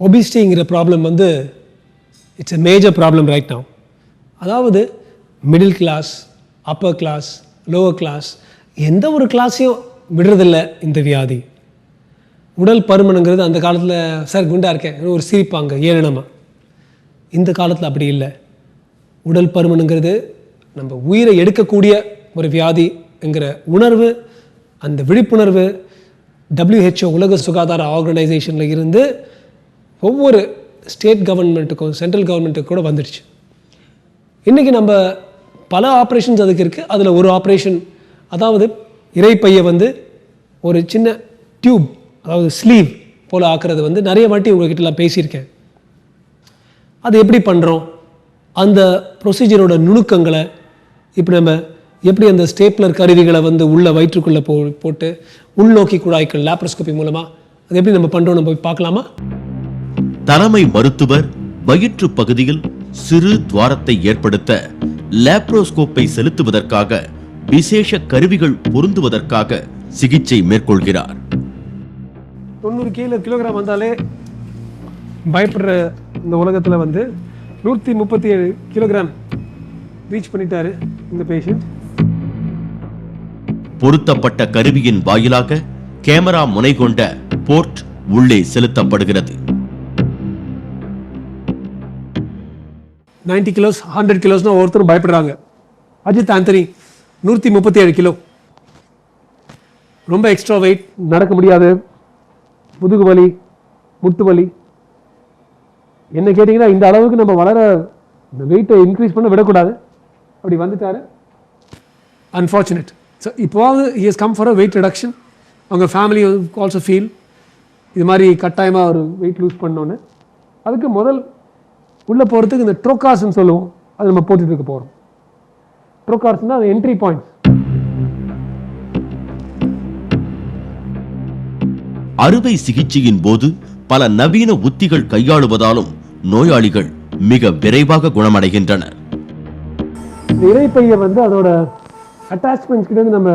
ஒபிசிட்டிங்கிற problem வந்து it's a major problem right now. அதாவது middle class upper class lower class எந்த ஒரு கிளாஸையும் விடுறதில்ல இந்த வியாதி. உடல் பருமனுங்கிறது அந்த காலத்தில் சார் குண்டா இருக்கேன் ஒரு சிரிப்பாங்க ஏளனமா. இந்த காலத்தில் அப்படி இல்லை. உடல் பருமனுங்கிறது நம்ம உயிரை எடுக்கக்கூடிய ஒரு வியாதிங்கிற உணர்வு அந்த விழிப்புணர்வு டபிள்யூஹெச்ஓ உலக சுகாதார ஆர்கனைசேஷனில் இருந்து ஒவ்வொரு ஸ்டேட் கவர்மெண்ட்டுக்கும் சென்ட்ரல் கவர்மெண்ட்டுக்கு கூட வந்துடுச்சு. இன்றைக்கி நம்ம பல ஆப்ரேஷன்ஸ் அதுக்கு இருக்குது அதில் ஒரு ஆப்ரேஷன் அதாவது இறைப்பையை வந்து ஒரு சின்ன டியூப் அதாவது ஸ்லீவ் போல் ஆக்கிறது வந்து நிறைய வாட்டி உங்கள்கிட்டலாம் பேசியிருக்கேன். அது எப்படி பண்ணுறோம் அந்த ப்ரொசீஜரோட நுணுக்கங்களை இப்போ நம்ம எப்படி அந்த ஸ்டேப்லர் கருவிகளை வந்து உள்ள வயிற்றுக்குள்ளே போ போட்டு உள்நோக்கி குழாய்கள் லேப்ரோஸ்கோபி மூலமாக அது எப்படி நம்ம பண்ணுறோம் நம்ம போய் பார்க்கலாமா? தலைமை மருத்துவர் வயிற்று பகுதியில் சிறு துவாரத்தை ஏற்படுத்த லேப்ரோஸ்கோப்பை செலுத்துவதற்காக விசேஷ கருவிகள் பொருந்துவதற்காக சிகிச்சை மேற்கொள்கிறார். தொண்ணூறு கிலோ கிலோகிராம் வந்தாலே பயப்படுற இந்த உலகத்தில் வந்து நூற்றி முப்பத்தி ஏழு கிலோகிராம் ரீச் பண்ணிட்டாரு இந்த பேஷண்ட் பொருத்தப்பட்ட கருவியின் வாயிலாக கேமரா முனை கொண்ட போர்ட் உள்ளே செலுத்தப்படுகிறது. நைன்டி கிலோஸ் ஹண்ட்ரட் கிலோஸ்னு ஒருத்தரும் பயப்படுறாங்க. அஜித் ஆந்தனி நூற்றி முப்பத்தி ஏழு கிலோ. ரொம்ப எக்ஸ்ட்ரா வெயிட் நடக்க முடியாது. முதுகு வலி முட்டு வலி என்ன கேட்டிங்கன்னா இந்த அளவுக்கு நம்ம வளர இந்த வெயிட்டை இன்க்ரீஸ் பண்ண விடக்கூடாது. அப்படி வந்துட்டாரு. அன்ஃபார்ச்சுனேட் ஸோ இப்போவாவது is come for a weight reduction அவங்க ஃபேமிலி ஆல்சோ ஃபீல் இது மாதிரி கட்டாயமாக ஒரு வெயிட் லூஸ் பண்ணோன்னு. அதுக்கு முதல் உள்ளே போகிறதுக்கு இந்த ட்ரோகாஸ்ன்னு சொல்லுவோம். அது நம்ம போட்டுட்டு இருக்க போகிறோம் ட்ரோகாஸ்னால் அது என்ட்ரி பாயிண்ட்ஸ் அறுவை சிகிச்சையின் போது பல நவீன உத்திகள் கையாளுவதாலும் நோயாளிகள் மிக விரைவாக குணமடைகின்றனர். இறைப்பையை வந்து அதோட அட்டாச்மெண்ட்ஸ் கிட்ட இருந்து நம்ம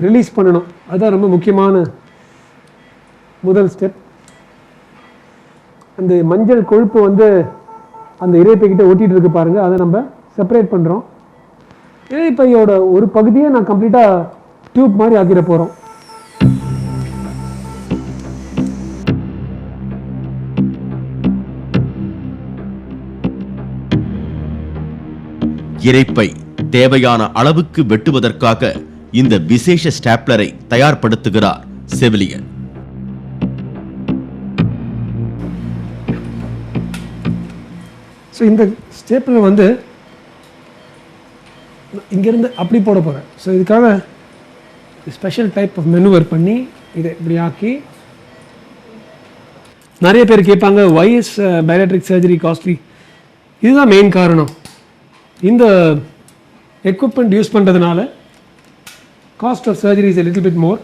ரிலீஸ் பண்ணணும். அதுதான் ரொம்ப முக்கியமான முதல் ஸ்டெப் அந்த மஞ்சள் கொழுப்பு வந்து அந்த இறைப்பை கிட்ட ஒட்டிட்டு இருக்கு பாருங்க. அதை நம்ம செப்பரேட் பண்ணுறோம் இறைப்பையோட ஒரு பகுதியை நான் கம்ப்ளீட்டாக டியூப் மாதிரி ஆக்கிட போகிறோம் இரைப்பை தேவையான அளவுக்கு வெட்டுவதற்காக இந்த விசேஷ ஸ்டாப்லரை தயார்படுத்துகிறார் செவிலியர் ஸோ இந்த ஸ்டேப்பில் வந்து இங்கேருந்து அப்படி போட போகிறேன் ஸோ இதுக்காக ஸ்பெஷல் டைப் ஆஃப் மெனுவர் பண்ணி இதை இப்படி ஆக்கி நிறைய பேர் கேட்பாங்க why is bariatric surgery costly இதுதான் மெயின் காரணம். இந்த எக்யூப்மெண்ட் யூஸ் பண்ணுறதுனால cost of surgery is little bit more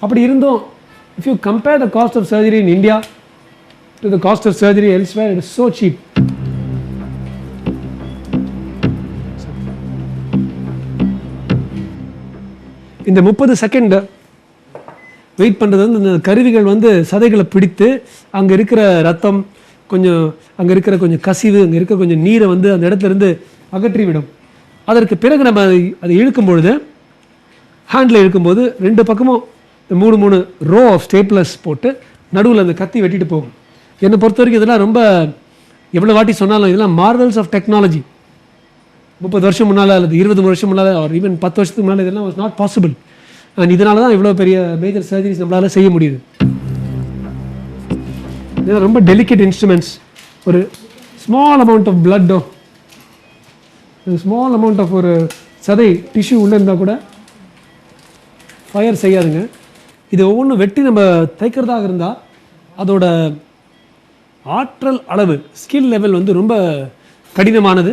அப்படி இருந்தும் if you compare the cost of surgery in India to the cost of surgery elsewhere it is so cheap இந்த முப்பது second wait பண்ணுறது வந்து இந்த கருவிகள் வந்து சதைகளை பிடித்து அங்கே இருக்கிற ரத்தம் கொஞ்சம் அங்கே இருக்கிற கொஞ்சம் கசிவு அங்கே இருக்கிற கொஞ்சம் நீரை வந்து அந்த இடத்துல இருந்து அகற்றி விடும் அதற்கு பிறகு நம்ம அதை அதை இழுக்கும் பொழுது ஹேண்டில் இழுக்கும்போது ரெண்டு பக்கமும் இந்த மூணு மூணு ரோ ஆஃப் ஸ்டேப்லஸ் போட்டு நடுவில் அந்த கத்தி வெட்டிட்டு போகும். என்னை பொறுத்த வரைக்கும் இதெல்லாம் ரொம்ப எவ்வளோ வாட்டி சொன்னாலும் இதெல்லாம் மார்வல்ஸ் ஆஃப் டெக்னாலஜி முப்பது வருஷம் முன்னால் அல்லது இருபது வருஷம் முன்னால் ஒரு ஈவன் பத்து வருஷத்துக்கு முன்னால் இதெல்லாம் வாஸ் நாட் பாசிபிள் அண்ட் இதனால தான் இவ்வளோ பெரிய மேஜர் சர்ஜரிஸ் நம்மளால் செய்ய முடியுது. இதெல்லாம் ரொம்ப டெலிகேட் இன்ஸ்ட்ருமெண்ட்ஸ் ஒரு ஸ்மால் அமௌண்ட் ஆஃப் பிளட்டோ ஸ்மால் அமௌண்ட் ஆஃப் ஒரு சதை டிஷ்யூ உள்ளே இருந்தால் கூட ஃபயர் செய்யாதுங்க. இது ஒவ்வொன்றும் வெட்டி நம்ம தைக்கிறதாக இருந்தால் அதோட ஆற்றல் அளவு ஸ்கில் லெவல் வந்து ரொம்ப கடினமானது.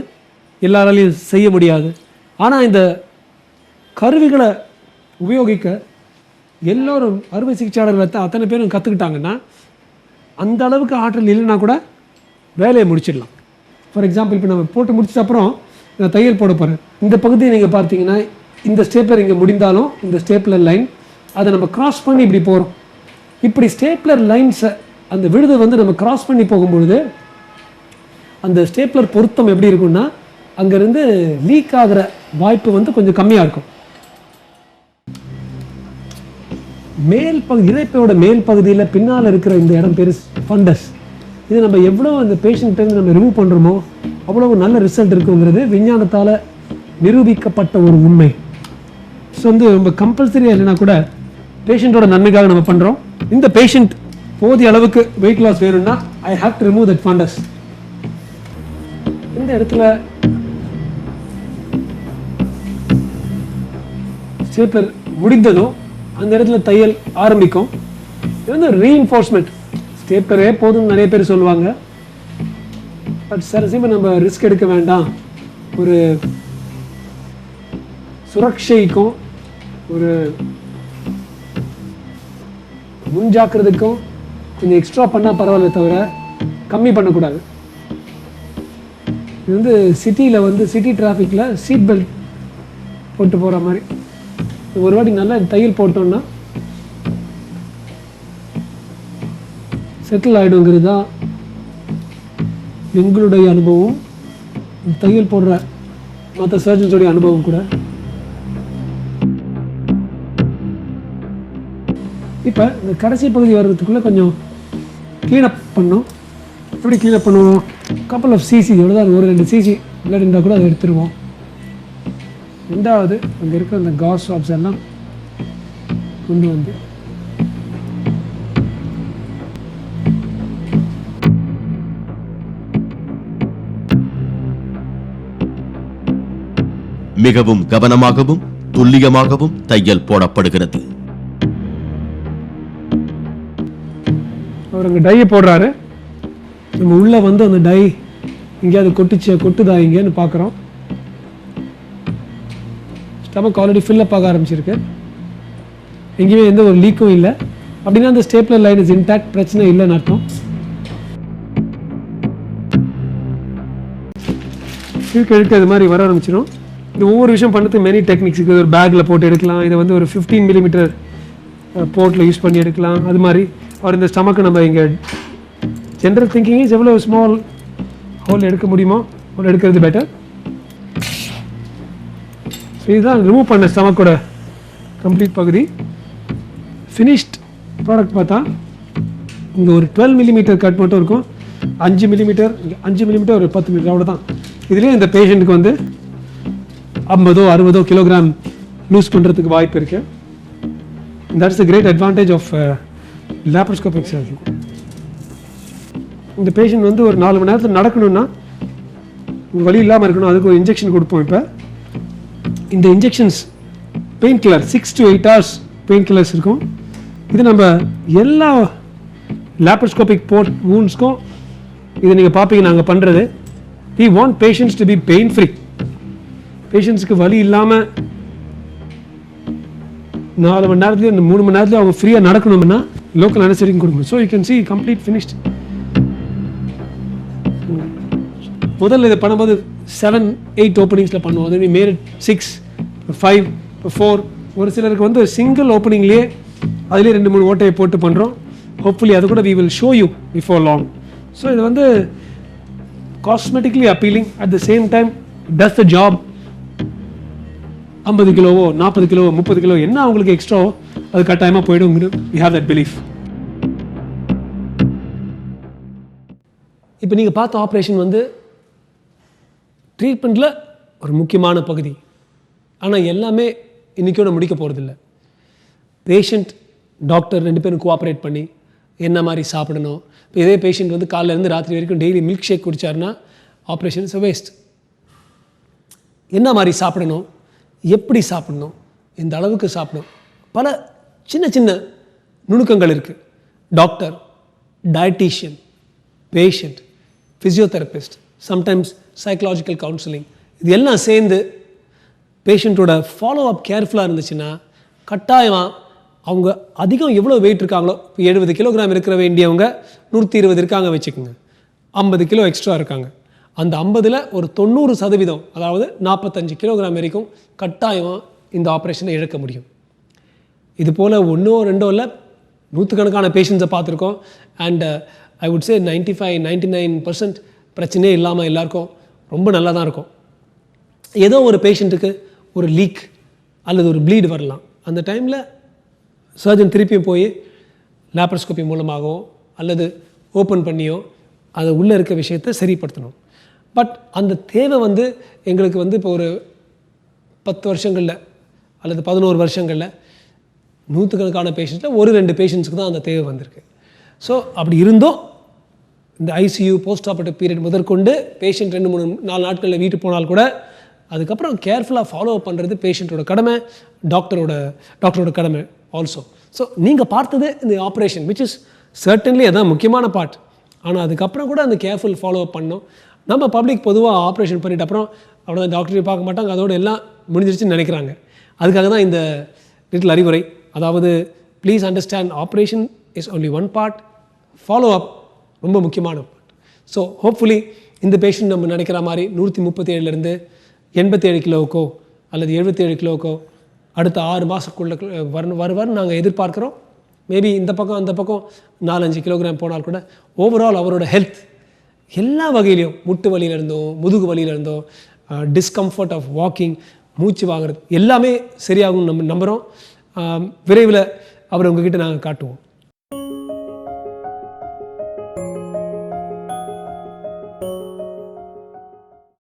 எல்லாராலையும் செய்ய முடியாது. ஆனால் இந்த கருவிகளை உபயோகிக்க எல்லோரும் அறுவை சிகிச்சையாளர்கள் அத்தனை பேரும் கற்றுக்கிட்டாங்கன்னா அந்த அளவுக்கு ஆற்றல் இல்லைன்னா கூட வேலையை முடிச்சிடலாம். ஃபார் எக்ஸாம்பிள் இப்போ நம்ம போட்டு முடிச்சது அப்புறம் நான் தையல் போட போகிறேன் இந்த பகுதியை நீங்கள் பார்த்தீங்கன்னா இந்த ஸ்டேப்லர் இங்கே முடிந்தாலும் இந்த ஸ்டேப்லர் லைன் அதை நம்ம கிராஸ் பண்ணி இப்படி போகிறோம் இப்படி ஸ்டேப்லர் லைன்ஸை அந்த விடுதை வந்து நம்ம கிராஸ் பண்ணி போகும்பொழுது அந்த ஸ்டேப்லர் பொருத்தம் எப்படி இருக்கும்னா அங்கேருந்து லீக் ஆகிற வாய்ப்பு வந்து கொஞ்சம் கம்மியாக இருக்கும். மேல் பகுதி இறைப்பையோட மேல் பகுதியில் பின்னால் இருக்கிற இந்த இடம் பேர் ஃபண்டஸ் இது நம்ம எவ்வளோ அந்த பேஷண்ட்டேருந்து நம்ம ரிமூவ் பண்ணுறோமோ அவ்வளோ நல்ல ரிசல்ட் இருக்குங்கிறது விஞ்ஞானத்தால் நிரூபிக்கப்பட்ட ஒரு உண்மை. ஸோ வந்து ரொம்ப கம்பல்சரியாக இல்லைனா கூட பேஷண்ட்டோட நன்மைக்காக நம்ம பண்ணுறோம் இந்த பேஷண்ட் போதிய அளவுக்கு வெயிட் லாஸ் வேணும்னா I have to remove that fundus இந்த இடத்துல சேப்பர் முடிந்ததும் அந்த இடத்துல தையல் ஆரம்பிக்கும். இது வந்து ரீஇன்ஃபோர்ஸ்மெண்ட் ஸ்டேப்பரே போதும்னு நிறைய பேர் சொல்லுவாங்க. பட் சில சமயம் நம்ம ரிஸ்க் எடுக்க வேண்டாம். ஒரு சுரக்ஷைக்கும் ஒரு முன்ஜாக்கிரதைக்கும் கொஞ்சம் எக்ஸ்ட்ரா பண்ணால் பரவாயில்ல தவிர கம்மி பண்ணக்கூடாது. இது வந்து சிட்டியில் வந்து சிட்டி டிராஃபிக்கில் சீட் பெல்ட் போட்டு போகிற மாதிரி. ஒரு வாட்டி நல்லா தையல் போட்டோம்னா செட்டில் ஆகிடுங்கிறது தான் எங்களுடைய அனுபவம். தையல் போடுற மற்ற சர்ஜன்ஸோடைய அனுபவம் கூட. இப்போ இந்த கடைசி பகுதி வர்றதுக்குள்ளே கொஞ்சம் க்ளீனப் பண்ணோம். எப்படி க்ளீனப் பண்ணுவோம்? கப்பல் ஆஃப் சிசி எவ்வளோதான் ஒரு ரெண்டு சிசி பிளட் இருந்தால் கூட அதை எடுத்துருவோம். ரெண்டாவது அங்கே இருக்கிற அந்த காஸ் ஷாப்ஸ் எல்லாம் கொண்டு வந்து. மிகவும் கவனமாகவும் துல்லியமாகவும் தையல் போடப்படுகிறது. அவர் அங்கே டையை போடுறாரு. நம்ம உள்ளே வந்து அந்த டை எங்கேயாவது கொட்டுச்சு கொட்டுதா இங்கேன்னு பார்க்குறோம் ஸ்டமக் ஆல்ரெடி ஃபில்லப் ஆக ஆரம்பிச்சிருக்கு. எங்கேயுமே எந்த ஒரு லீக்கும் இல்லை. அப்படின்னா அந்த ஸ்டேப்லர் லைன் இஸ் இன்டாக்ட் பிரச்சனை இல்லைன்னு அர்த்தம். இழுக்க இழுக்க இது மாதிரி வர ஆரம்பிச்சிடும் இது ஒவ்வொரு விஷயம் பண்ணுறது மெனி டெக்னிக்ஸ் இருக்குது ஒரு பேக்கில் போட்டு எடுக்கலாம். இதை வந்து ஒரு ஃபிஃப்டீன் மில்லிமீட்டர் போர்ட்டில் யூஸ் பண்ணி எடுக்கலாம். அது மாதிரி. அவர் இந்த ஸ்டமக்கு நம்ம இங்கே ஜென்ரல் திங்கிங் இஸ் எவ்வளோ ஸ்மால் ஹோல் எடுக்க முடியுமோ ஹோல் எடுக்கிறது பெட்டர் ஸோ இதுதான் ரிமூவ் பண்ண ஸ்டமக்கோட கம்ப்ளீட் பகுதி. ஃபினிஷ்ட் ப்ராடக்ட் பார்த்தா இங்கே ஒரு டுவெல் மில்லிமீட்டர் கட் மட்டும் இருக்கும். அஞ்சு மில்லிமீட்டர் அஞ்சு மில்லிமீட்டர் ஒரு பத்து மீட்டர் அவ்வளோதான் இதுலேயே இந்த பேஷண்ட்டுக்கு வந்து ஐம்பதோ அறுபதோ கிலோகிராம் லூஸ் பண்ணுறதுக்கு வாய்ப்பு இருக்குது that's the great advantage of laparoscopic surgery இந்த பேஷண்ட் வந்து ஒரு நாலு மணி நேரத்தில் நடக்கணும்னா உங்களுக்கு வலி இல்லாமல் இருக்கணும். அதுக்கு ஒரு இன்ஜெக்ஷன் கொடுப்போம் இப்போ. இந்த injections painkiller six to eight hours painkillers இருக்கும். இது நம்ம எல்லா லேப்ரோஸ்கோபிக் போர்ட் வூன்ஸ்க்கும் இதை நீங்கள் பார்ப்பீங்க நாங்கள் பண்ணுறது we want patients to be pain free பேஷண்ட்ஸுக்கு வலி இல்லாமல் நாலு மணி நேரத்துலேயே மூணு மணி நேரத்தில் அவங்க ஃப்ரீயாக நடக்கணும்னா லோக்கல் அனசரிங் கொடுக்கணும் so you can see complete finished முதல்ல இதை பண்ணும்போது செவன் எயிட் ஓப்பனிங்ஸில் பண்ணுவோம். அதே மேரிட் சிக்ஸ் ஃபைவ் ஃபோர் ஒரு சிலருக்கு வந்து சிங்கிள் ஓப்பனிங்லேயே அதுலேயே ரெண்டு மூணு ஓட்டையை போட்டு பண்ணுறோம் ஹோப்ஃபுல்லி அது கூட we will show you before long so இது வந்து cosmetically appealing at the same time does the job ஐம்பது கிலோவோ நாற்பது கிலோவோ முப்பது கிலோ என்ன அவங்களுக்கு எக்ஸ்ட்ராவோ அது கட்டாயமாக போயிடும். வி ஹாவ் தட் பிலீஃப் இப்போ நீங்கள் பார்த்த ஆப்ரேஷன் வந்து ட்ரீட்மெண்ட்டில் ஒரு முக்கியமான பகுதி. ஆனால் எல்லாமே இன்றைக்கோட முடிக்க போகிறதில்ல பேஷண்ட் டாக்டர் ரெண்டு பேரும் கோஆப்ரேட் பண்ணி என்ன மாதிரி சாப்பிடணும்? இப்போ இதே பேஷண்ட் வந்து காலைல இருந்து ராத்திரி வரைக்கும் டெய்லி மில்க் ஷேக் குடிச்சாருன்னா ஆப்ரேஷன் இஸ் வேஸ்ட் என்ன மாதிரி சாப்பிடணும்? எப்படி சாப்பிடணும்? எந்த அளவுக்கு சாப்பிடணும்? பல சின்ன சின்ன நுணுக்கங்கள் இருக்குது doctor dietitian patient physiotherapist sometimes psychological counselling இது எல்லாம் சேர்ந்து பேஷண்ட்டோட ஃபாலோ அப் கேர்ஃபுல்லாக இருந்துச்சுன்னா கட்டாயமாக அவங்க அதிகம் எவ்வளோ வெயிட் இருக்காங்களோ இப்போ எழுபது கிலோகிராம் இருக்கிற வேண்டியவங்க நூற்றி இருபது இருக்காங்க வச்சுக்கோங்க. ஐம்பது கிலோ எக்ஸ்ட்ரா இருக்காங்க. அந்த ஐம்பதில் ஒரு தொண்ணூறு சதவீதம் அதாவது நாற்பத்தஞ்சு கிலோகிராம் வரைக்கும் கட்டாயமாக இந்த ஆப்ரேஷனை இழக்க முடியும். இது போல் ஒன்றோ ரெண்டோ இல்லை நூற்றுக்கணக்கான பேஷண்ட்ஸை பார்த்துருக்கோம். And I would say ninety five ninety nine percent பிரச்சனையே இல்லாமல் எல்லாருக்கும் ரொம்ப நல்லா தான் இருக்கும். ஏதோ ஒரு பேஷண்ட்டுக்கு ஒரு லீக் அல்லது ஒரு ப்ளீடு வரலாம். அந்த டைமில் சர்ஜன் திருப்பியும் போய் லேப்ரோஸ்கோபி மூலமாகவோ அல்லது ஓப்பன் பண்ணியோ அது உள்ளே இருக்க விஷயத்தை சரிப்படுத்தணும். பட் அந்த தேவை வந்து எங்களுக்கு வந்து இப்போ ஒரு பத்து வருஷங்களில் அல்லது பதினோரு வருஷங்களில் நூற்றுக்கணக்கான பேஷண்ட்டில் ஒரு ரெண்டு பேஷண்ட்ஸுக்கு தான் அந்த தேவை வந்திருக்கு. ஸோ அப்படி இருந்தும். இந்த ஐசியூ போஸ்ட் ஆப்ரேட்டிவ் பீரியட் முதற்கொண்டு பேஷண்ட் ரெண்டு மூணு நாலு நாட்களில் வீட்டு போனால் கூட அதுக்கப்புறம் கேர்ஃபுல்லாக ஃபாலோ பண்ணுறது பேஷண்ட்டோட கடமை டாக்டரோட டாக்டரோட கடமை ஆல்சோ ஸோ நீங்கள் பார்த்தது இந்த ஆப்ரேஷன் விச் இஸ் சர்டன்லி அதான் முக்கியமான பார்ட் ஆனால் அதுக்கப்புறம் கூட அந்த கேர்ஃபுல் ஃபாலோ அப் பண்ணோம். நம்ம பப்ளிக் பொதுவாக ஆப்ரேஷன் பண்ணிட்டு அப்புறம் அவ்வளோதான் டாக்டரையும் பார்க்க மாட்டாங்க. அதோட எல்லாம் முடிஞ்சிருச்சுன்னு நினைக்கிறாங்க. அதுக்காக தான் இந்த லிட்டில் அறிவுரை. அதாவது please understand operation is only one part follow up ரொம்ப முக்கியமான பார்ட் ஸோ ஹோப்ஃபுல்லி இந்த பேஷண்ட் நம்ம நினைக்கிற மாதிரி நூற்றி முப்பத்தி ஏழுலேருந்து எண்பத்தேழு கிலோவுக்கோ அல்லது எழுபத்தேழு கிலோவுக்கோ அடுத்த ஆறு மாதத்துக்குள்ளே வரணும் வருவார்னு நாங்கள் எதிர்பார்க்குறோம். மேபி இந்த பக்கம் அந்த பக்கம் நாலஞ்சு கிலோகிராம் போனால் கூட ஓவரால் அவரோட ஹெல்த் எல்லா வகையிலையும் முட்டு வலியிலேருந்தோ முதுகு வலியில இருந்தோ டிஸ்கம்ஃபர்ட் ஆஃப் வாக்கிங் மூச்சு வாங்குறது எல்லாமே சரியாகும் நம்ம நம்புகிறோம் விரைவில் அவரை உங்ககிட்ட நாங்கள் காட்டுவோம்.